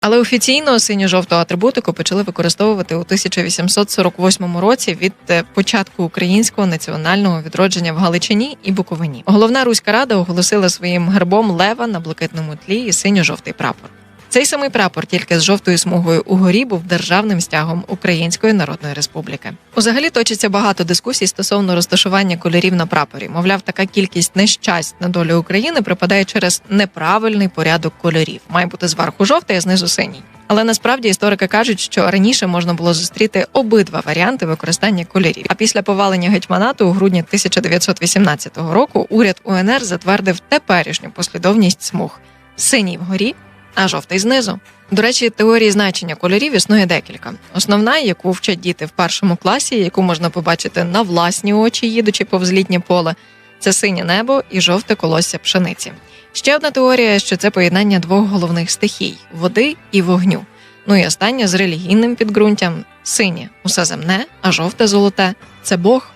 Але офіційно синьо-жовту атрибутику почали використовувати у 1848 році від е, початку українського національного відродження в Галичині і Буковині. Головна руська рада оголосила своїм гербом лева на блакитному тлі і синьо-жовтий прапор. Цей самий прапор, тільки з жовтою смугою угорі, був державним стягом Української Народної Республіки. Взагалі точиться багато дискусій стосовно розташування кольорів на прапорі. Мовляв, така кількість нещасть на долю України припадає через неправильний порядок кольорів. Має бути зверху жовтий, а знизу синій. Але насправді історики кажуть, що раніше можна було зустріти обидва варіанти використання кольорів. А після повалення гетьманату у грудні 1918 року уряд УНР затвердив теперішню послідовність смуг: синій вгорі, а жовтий знизу. До речі, теорії значення кольорів існує декілька. Основна, яку вчать діти в першому класі, яку можна побачити на власні очі, їдучи повз літнє поле, це синє небо і жовте колосся пшениці. Ще одна теорія, що це поєднання двох головних стихій води і вогню. Ну і остання з релігійним підґрунтям синє усе земне, а жовте золоте це Бог.